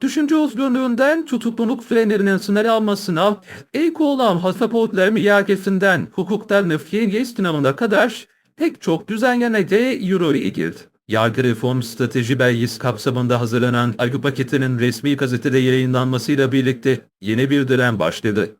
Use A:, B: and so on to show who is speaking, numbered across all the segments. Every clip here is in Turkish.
A: Düşünce özgürlüğünden tutukluluk sürelerinin sınır almasına, ilk olan pasaportlar miyakesinden hukuktan nefkiye sınavına kadar pek çok düzenlemede yürürlüğe girdi. Yargı reform strateji belgesi kapsamında hazırlanan argı paketinin resmi gazetede yayınlanmasıyla birlikte yeni bir dönem başladı.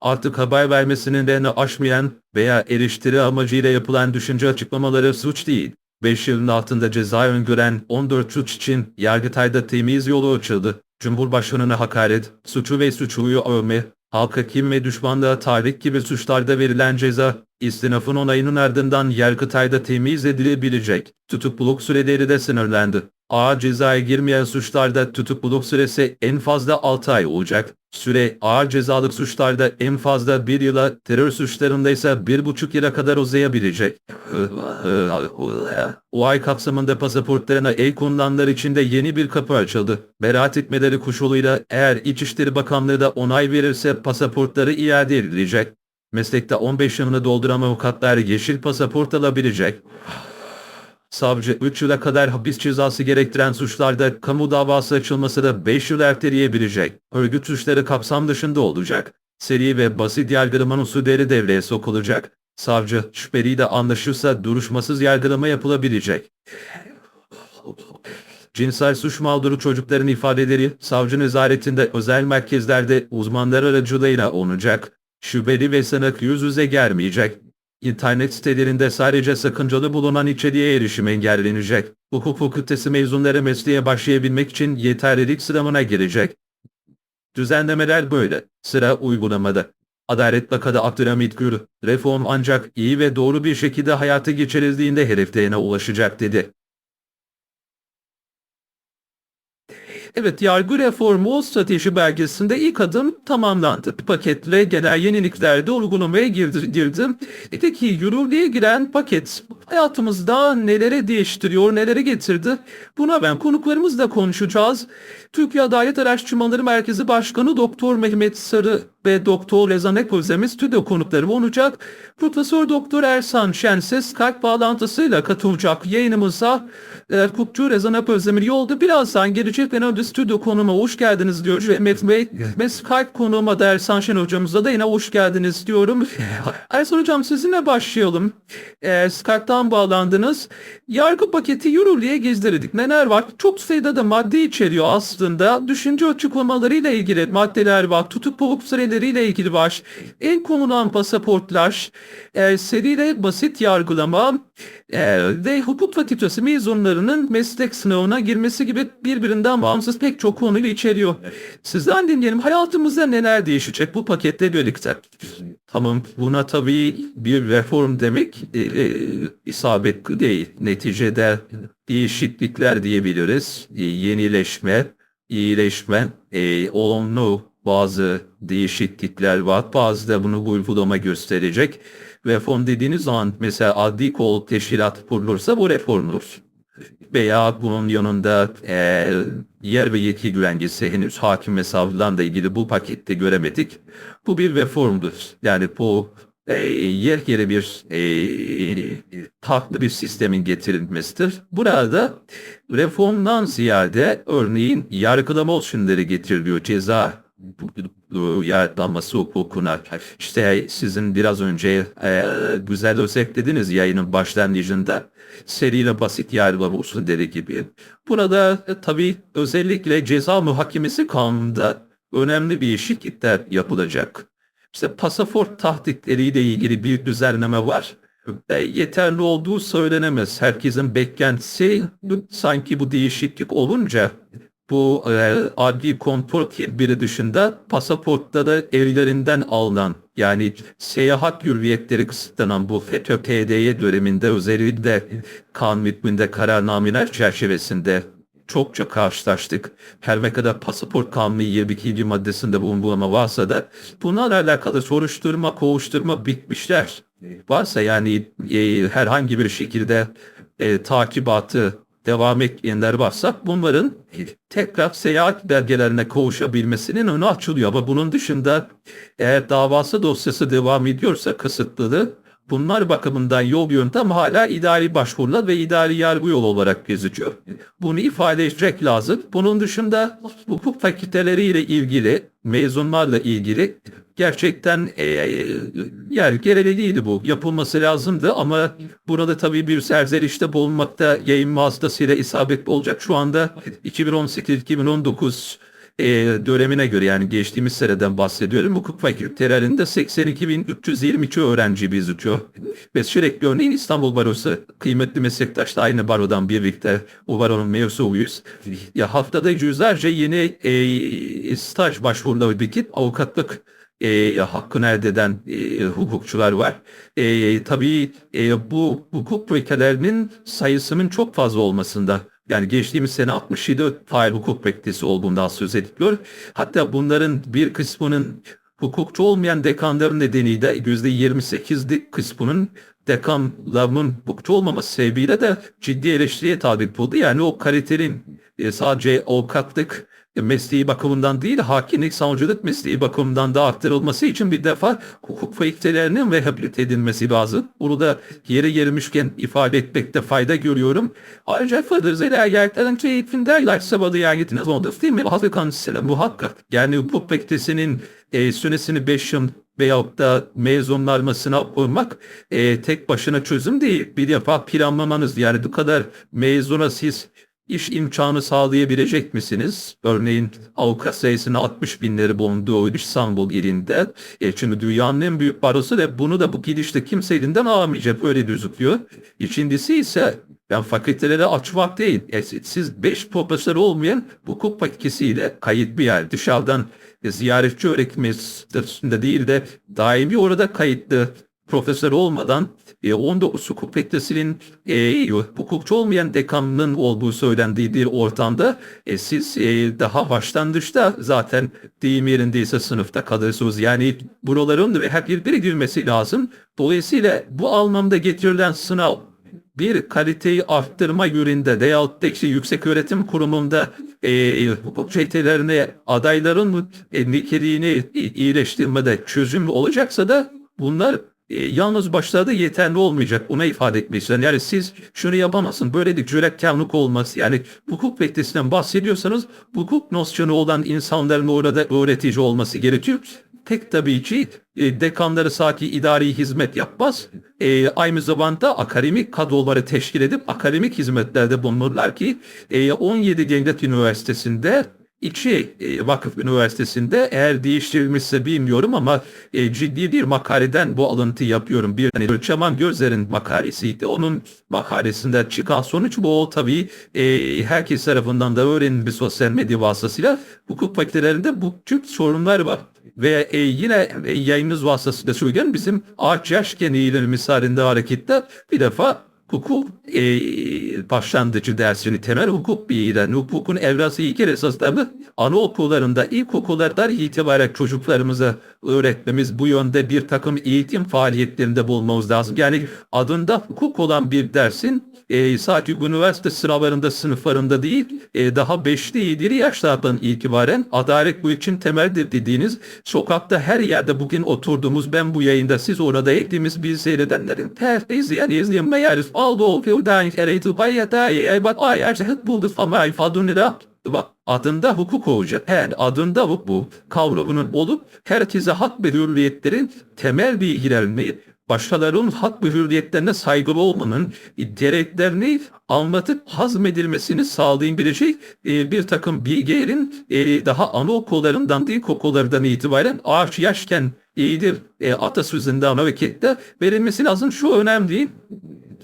A: Artık haber vermesinin değerini aşmayan veya eleştiri amacıyla yapılan düşünce açıklamaları suç değil. 5 yılın altında ceza öngören 14 suç için Yargıtay'da temiz yolu açıldı. Cumhurbaşkanına hakaret, suçu ve suçluyu övme, halka kim ve düşmanlığa tahrik gibi suçlarda verilen ceza, istinafın onayının ardından Yargıtay'da temiz edilebilecek. Tutukluluk süreleri de sınırlandı. Ağır cezaya girmeyen suçlarda tutukluluk süresi en fazla 6 ay olacak. Süre ağır cezalık suçlarda en fazla 1 yıla, terör suçlarında ise 1,5 yıla kadar uzayabilecek. O ay kapsamında pasaportlarına el konulanlar için de yeni bir kapı açıldı. Beraat etmeleri koşuluyla eğer İçişleri Bakanlığı da onay verirse pasaportları iade edilecek. Meslekte 15 yılını dolduran avukatlar yeşil pasaport alabilecek. Savcı 3 yıla kadar hapis cezası gerektiren suçlarda kamu davası açılması da 5 yıl erteleyebilecek. Örgüt suçları kapsam dışında olacak. Seri ve basit yargılama usulleri devreye sokulacak. Savcı şüpheliyle anlaşırsa duruşmasız yargılama yapılabilecek. Cinsel suç mağduru çocukların ifadeleri savcı nezaretinde özel merkezlerde uzmanlar aracılığıyla olacak. Şüpheli ve sanık yüz yüze gelmeyecek. İnternet sitelerinde sadece sakıncalı bulunan içeriğe erişim engellenecek. Hukuk fakültesi mezunları mesleğe başlayabilmek için yeterlilik sınavına girecek. Düzenlemeler böyle. Sıra uygulamada. Adalet Bakanı Abdülhamit Gül, reform ancak iyi ve doğru bir şekilde hayata geçirildiğinde hedeflerine ulaşacak dedi. Evet, yargı reformu strateji belgesinde ilk adım tamamlandı. Paketle genel yeniliklerde uygulamaya girdi-. Peki yürürlüğe giren paket hayatımızda nelere değiştiriyor, nelere getirdi? Buna ben konuklarımızla konuşacağız. Türkiye Adalet Araştırmaları Merkezi Başkanı Doktor Mehmet Sarı ve Doktor Rezan Eközemi stüdyo konuklarım olacak. Profesör Doktor Ersan Şenses kalp bağlantısıyla katılacak yayınımıza. Hukukçu Rezan Eközemir yolda birazdan gelecek ben önce stüdyo konuma hoş geldiniz diyor Mehmet Bey. Ve Skype konuğuma da Ersan Şen hocamıza da yine hoş geldiniz diyorum. Ersan hocam sizinle başlayalım. E, Skype'tan bağlandınız. Yargı paketi yürürlüğe gezdirdik. Neler var? Çok sayıda da madde içeriyor aslında. Düşünce açıklamalarıyla ilgili maddeler var. Tutukluluk süreleriyle ilgili var. En konulan pasaportlar, e, seriyle basit yargılama e, ve hukuk fakültesi mezunlarının meslek sınavına girmesi gibi birbirinden bağımsız pek çok konuyla içeriyor. Sizden dinleyelim. Hayatımızda neler değişecek bu paketle birlikte? Tamam buna tabii bir reform demek e, e, isabetli değil. Neticede değişiklikler diyebiliriz. E, yenileşme, iyileşme, e, olumlu bazı değişiklikler var. Bazı da bunu uygulama gösterecek. Reform dediğiniz zaman mesela adli kol teşkilat kurulursa bu reformdur. Veya bunun yanında e, yer ve yetki güvencesi henüz hakim ve savcıdan da ilgili bu pakette göremedik. Bu bir reformdur. Yani bu e, yer yere bir e, farklı bir sistemin getirilmesidir. Burada reformdan ziyade örneğin yargılama usulleri getiriliyor ceza yargılaması hukukuna. İşte sizin biraz önce e, güzel özetlediniz yayının başlangıcında seriyle basit yargılama usulleri gibi. Burada e, tabii özellikle ceza muhakemesi kanununda önemli bir değişiklikler yapılacak. İşte pasaport tahditleriyle ilgili bir düzenleme var. E, yeterli olduğu söylenemez. Herkesin beklentisi sanki bu değişiklik olunca bu e, adli kontrol tedbiri dışında pasaportta da ellerinden alınan yani seyahat hürriyetleri kısıtlanan bu FETÖ PDY döneminde özellikle kanun hükmünde kararnameler çerçevesinde çokça karşılaştık. Her ne kadar pasaport kanunu 22. maddesinde bu uygulama varsa da bunlarla alakalı soruşturma, kovuşturma bitmişler. Varsa yani e, herhangi bir şekilde e, takibatı devam etmeyenler varsa bunların tekrar seyahat belgelerine kavuşabilmesinin önü açılıyor. Ama bunun dışında eğer davası dosyası devam ediyorsa kısıtlıdır Bunlar bakımından yol yöntem hala idari başvurular ve idari yargı yolu olarak gözüküyor. Bunu ifade etmek lazım. Bunun dışında hukuk fakülteleriyle ilgili, mezunlarla ilgili gerçekten e, yer gereğiydi bu. Yapılması lazımdı ama burada tabii bir serzenişte bulunmakta yayın vasıtasıyla isabetli olacak. Şu anda 2018-2019 e, dönemine göre yani geçtiğimiz seneden bahsediyorum. Hukuk fakültelerinde 82.322 öğrenci bizitiyor. Ve sürekli örneğin İstanbul Barosu kıymetli meslektaşla aynı barodan birlikte o baronun mevzuyuz. Ya haftada yüzlerce yeni e, staj başvuruları bitip avukatlık e, hakkını elde eden e, hukukçular var. E, tabii e, bu hukuk ülkelerinin sayısının çok fazla olmasında yani geçtiğimiz sene 67 fail hukuk bekçisi olduğundan söz ediliyor. Hatta bunların bir kısmının hukukçu olmayan dekanların nedeniyle %28'lik kısmının dekanlarının hukukçu olmaması sebebiyle de ciddi eleştiriye tabi buldu. Yani o kalitenin e, sadece avukatlık mesleği bakımından değil, hakimlik, savcılık mesleği bakımından da arttırılması için bir defa hukuk fakültelerinin rehabilite edilmesi lazım. Bunu da yeri gelmişken ifade etmekte fayda görüyorum. Ayrıca fıdırızıyla gerçekten keyfinden sabahı yergitiniz oldu değil mi? Hazır kanısıyla muhakkak. Yani hukuk fakültesinin e, süresini 5 yıl veyahut da mezunlanmasına olmak e, tek başına çözüm değil. Bir defa planlamanız yani bu kadar mezuna siz iş imkanı sağlayabilecek misiniz? Örneğin avukat sayısını 60 binleri bulunduğu İstanbul ilinde. E şimdi dünyanın en büyük barosu ve bunu da bu gidişte kimse elinden alamayacak öyle gözüküyor. İkincisi ise ben fakültelere açmak değil. E, siz 5 profesör olmayan hukuk fakültesiyle kayıt bir yer dışarıdan e, ziyaretçi öğretmen statüsünde değil de daimi orada kayıtlı profesör olmadan e, 19 hukuk fakültesinin e, hukukçu olmayan dekanının olduğu söylendiği bir ortamda e, siz e, daha başlangıçta zaten deyim yerindeyse sınıfta kalırsınız. Yani buraların her birbiri girmesi lazım. Dolayısıyla bu anlamda getirilen sınav bir kaliteyi arttırma yönünde veyahut da işte yüksek öğretim kurumunda e, hukuk çetelerine adayların e, niteliğini iyileştirmede çözüm olacaksa da bunlar e, yalnız başlarda yeterli olmayacak. Ona ifade etmek. Yani siz şunu yapamazsın. Böyle bir cüretkarlık olmaz. Yani hukuk beklesinden bahsediyorsanız hukuk nosyonu olan insanların orada öğretici olması gerekiyor. Tek tabii ki e, dekanları saati idari hizmet yapmaz. E, aynı zamanda akademik kadroları teşkil edip akademik hizmetlerde bulunurlar ki e, 17 Devlet Üniversitesi'nde İki e, vakıf üniversitesinde eğer değiştirilmişse bilmiyorum ama e, ciddi bir makaleden bu alıntı yapıyorum. Bir hani Çaman Gözler'in makalesiydi. Onun makalesinde çıkan sonuç bu tabii e, herkes tarafından da öğrenilmiş sosyal medya vasıtasıyla hukuk fakültelerinde bu tür sorunlar var. Ve e, yine e, yayınımız vasıtasıyla söyleyeyim bizim ağaç yaşken eğilimimiz halinde harekette bir defa hukuk e, başlangıcı dersini temel hukuk bilgiden hukukun evrası ilk esaslarını anaokullarında ilkokullardan itibaren çocuklarımıza öğretmemiz bu yönde bir takım eğitim faaliyetlerinde bulmamız lazım. Yani adında hukuk olan bir dersin e, sadece üniversite sınavlarında sınıflarında değil e, daha 5'li 7'li yaşlardan itibaren adalet bu için temeldir dediğiniz sokakta her yerde bugün oturduğumuz ben bu yayında siz orada ettiğimiz bir seyredenlerin her izleyen izleyenmeyeriz aldı filden ereydi bayata eybat ayar şehit buldu ama ifadını da adında hukuk olacak. Her adında hukuk kavramının olup herkese hak ve hürriyetlerin temel ilerlemeyi başkalarının hak ve hürriyetlerine saygılı olmanın gereklerini anlatıp hazmedilmesini sağlayabilecek e, bir takım bilgilerin e, daha anaokullarından değil kokullardan itibaren ağaç yaşken iyidir e, atasözünden hareketle verilmesi lazım. Şu önemli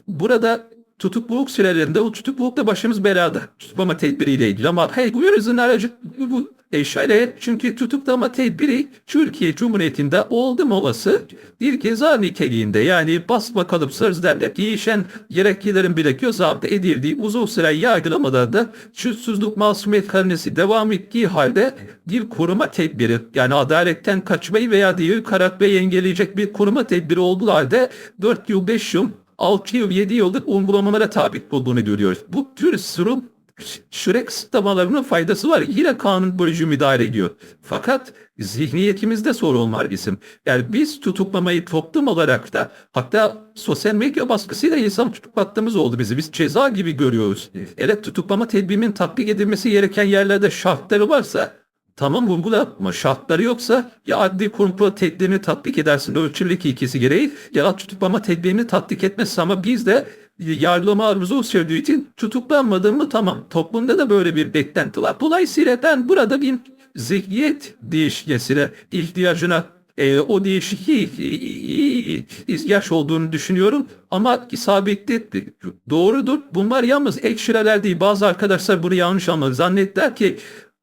A: burada tutukluluk sürelerinde o tutuklulukta başımız belada. Tutuklama tedbiriyle ilgili ama hey yüzün aracı bu e şöyle çünkü tutuklama tedbiri Türkiye Cumhuriyeti'nde oldum olası bir ceza niteliğinde yani basma kalıp sözlerle değişen gereklilerin bile ardı edildiği uzun süre yargılamada da suçsuzluk masumiyet karnesi devam ettiği halde bir koruma tedbiri yani adaletten kaçmayı veya diğer karakteyi engelleyecek bir koruma tedbiri olduğu halde 4 yıl 5 yıl 6 yıl 7 yıldır uygulamalara tabi olduğunu görüyoruz. Bu tür sürüm süre kısıtlamalarının faydası var. Yine kanun böylece müdahale ediyor. Fakat zihniyetimizde sorun var bizim. Yani biz tutuklamayı toplum olarak da hatta sosyal medya baskısıyla insan tutuklattığımız oldu bizi. Biz ceza gibi görüyoruz. Evet tutuklama tedbirinin tatbik edilmesi gereken yerlerde şartları varsa Tamam vurgula ama şartları yoksa ya adli kurum tedbirini tatbik edersin ölçülük ilkesi gereği ya da tutuklama tedbirini tatbik etmezsin ama biz de yargılama arzusu sürdüğü için tutuklanmadığımı tamam. Toplumda da böyle bir beklenti var. Dolayısıyla ben burada bir zihniyet değişkesine ihtiyacına e, o değişikliği ihtiyaç olduğunu düşünüyorum. Ama isabetli doğrudur. Bunlar yalnız ekşireler değil. Bazı arkadaşlar bunu yanlış anladı. Zannettiler ki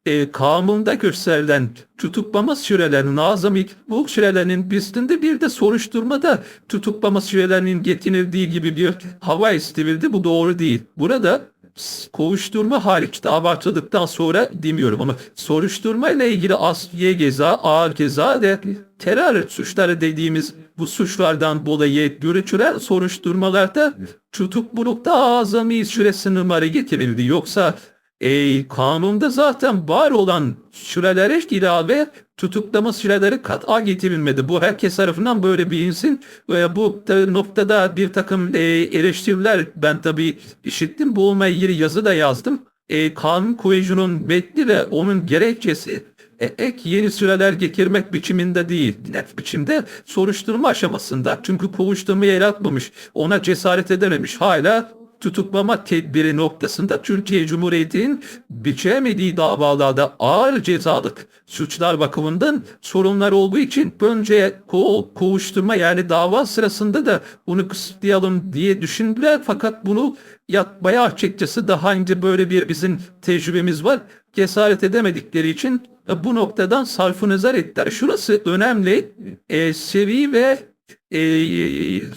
A: e, kanunda gösterilen tutuklama sürelerinin azami bu sürelerinin üstünde bir de soruşturmada tutuklama sürelerinin getirildiği gibi bir hava estirildi. Bu doğru değil. Burada kovuşturma hariç dava açıldıktan sonra demiyorum ama soruşturma ile ilgili asliye ceza, ağır ceza ve terör suçları dediğimiz bu suçlardan dolayı görüntüler soruşturmalarda tutuklulukta azami süre sınırları getirildi. Yoksa e, kanunda zaten var olan sürelere ilave tutuklama süreleri kat'a getirilmedi. Bu herkes tarafından böyle bir insin ve bu noktada bir takım e, eleştiriler ben tabi işittim. Bu olma ilgili yazı da yazdım. E, kanun koyucunun metni ve onun gerekçesi e, ek yeni süreler getirmek biçiminde değil, net biçimde soruşturma aşamasında. Çünkü kovuşturmayı el atmamış, ona cesaret edememiş. Hala tutuklama tedbiri noktasında Türkiye Cumhuriyeti'nin biçemediği davalarda ağır cezalık suçlar bakımından sorunlar olduğu için önce ko kovuşturma yani dava sırasında da bunu kısıtlayalım diye düşündüler fakat bunu yapmaya açıkçası daha önce böyle bir bizim tecrübemiz var. Cesaret edemedikleri için bu noktadan sarfı nazar ettiler. Şurası önemli. E, sevi ve e,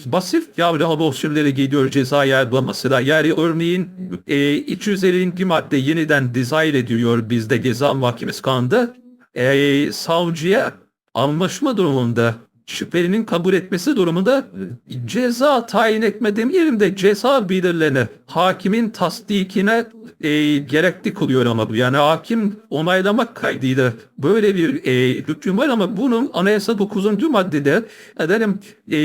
A: basit yavru hava usulleri gidiyor ceza yargılamasına. Yani örneğin e, 250. madde yeniden dizayn ediliyor bizde ceza mahkemesi kanunda. E, savcıya anlaşma durumunda şüphelinin kabul etmesi durumunda ceza tayin etme demeyelim de ceza belirlene hakimin tasdikine e, gerekli kılıyor ama bu. Yani hakim onaylamak kaydıyla böyle bir e, hüküm var ama bunun anayasa 9. maddede edelim e,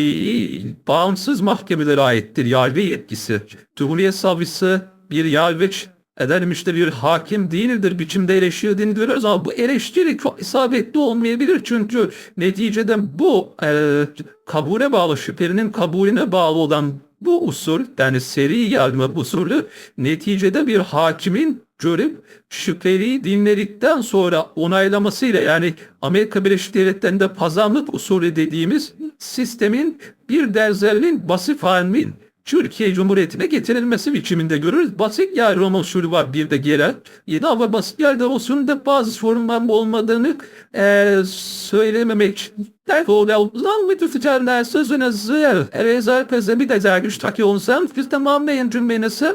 A: bağımsız mahkemelere aittir yargı yetkisi. Cumhuriyet Savcısı bir yargıç Efendim işte bir hakim değildir biçimde eleştiri dinliyoruz ama bu eleştiri çok isabetli olmayabilir. Çünkü neticede bu e, kabule bağlı şüphelinin kabulüne bağlı olan bu usul yani seri yargılama usulü neticede bir hakimin görüp şüpheliyi dinledikten sonra onaylamasıyla yani Amerika Birleşik Devletleri'nde pazarlık usulü dediğimiz sistemin bir derzerliğin basit halinin Türkiye Cumhuriyeti'ne getirilmesi biçiminde görürüz. Basit yargılama usulü var bir de gelen. Yine ama basit yargılama usulünde bazı sorunlar olmadığını e, söylememek için Derfoğlan mı tutacaklar sözünüzü? Erezer pezemi de zergüç takı olsam biz tamamlayın cümlenizi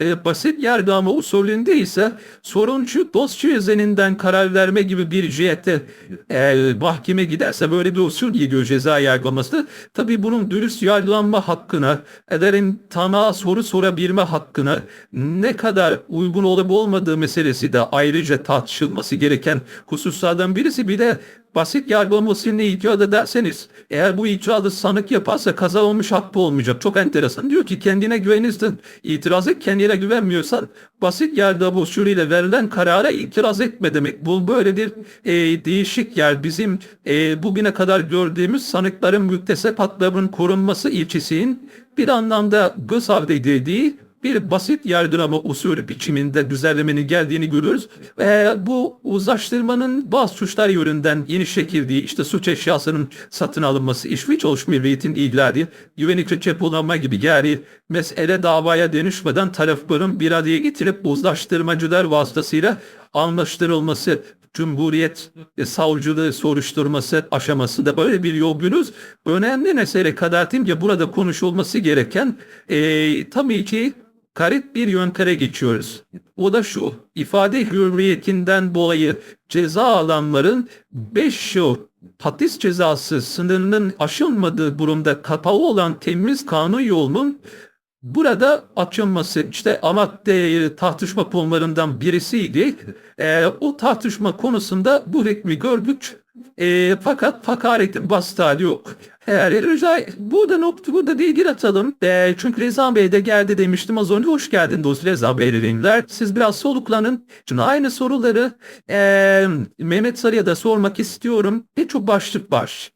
A: e, basit yargılama usulünde ise soruncu dosya üzerinden karar verme gibi bir cihette e, mahkeme giderse böyle bir usul gidiyor ceza yargılaması. Tabi bunun dürüst yargılanma hakkına, ederin tanığa soru sorabilme hakkına ne kadar uygun olup olmadığı meselesi de ayrıca tartışılması gereken hususlardan birisi. Bir de basit yargılama usulüne icat ederseniz eğer bu itirazı sanık yaparsa kaza olmuş hakkı olmayacak. Çok enteresan. Diyor ki kendine güvenirsin. İtiraz et kendine güvenmiyorsan basit yargılama usulüyle verilen karara itiraz etme demek. Bu böyle bir e, değişik yer. Bizim e, bugüne kadar gördüğümüz sanıkların müktesep haklarının korunması ilçesinin bir anlamda göz ardı edildiği bir basit yargılama usulü biçiminde düzenlemenin geldiğini görüyoruz. Ve bu uzlaştırmanın bazı suçlar yönünden yeni şekilde işte suç eşyasının satın alınması, işviç oluş milletin ihlali, güvenlikçi çepolanma gibi yani mesele davaya dönüşmeden tarafların bir araya getirip uzlaştırmacılar vasıtasıyla anlaştırılması Cumhuriyet e, savcılığı soruşturması aşamasında böyle bir yol görüyoruz. Önemli mesele kanaatimce burada konuşulması gereken e, tabii ki garip bir yönteme geçiyoruz. O da şu, ifade hürriyetinden dolayı ceza alanların 5 yıl hapis cezası sınırının aşılmadığı durumda kapalı olan temiz kanun yolunun burada açılması işte ama de, tartışma konularından birisiydi. E, o tartışma konusunda bu hükmü gördük. E, fakat hakaretin bastı hali yok. Eğer rica burada nokta burada bilgi atalım. E, çünkü Reza Bey de geldi demiştim az önce. Hoş geldin dost Reza Bey'ler. Siz biraz soluklanın. Şimdi aynı soruları e, Mehmet Sarı'ya da sormak istiyorum. Birçok başlık var.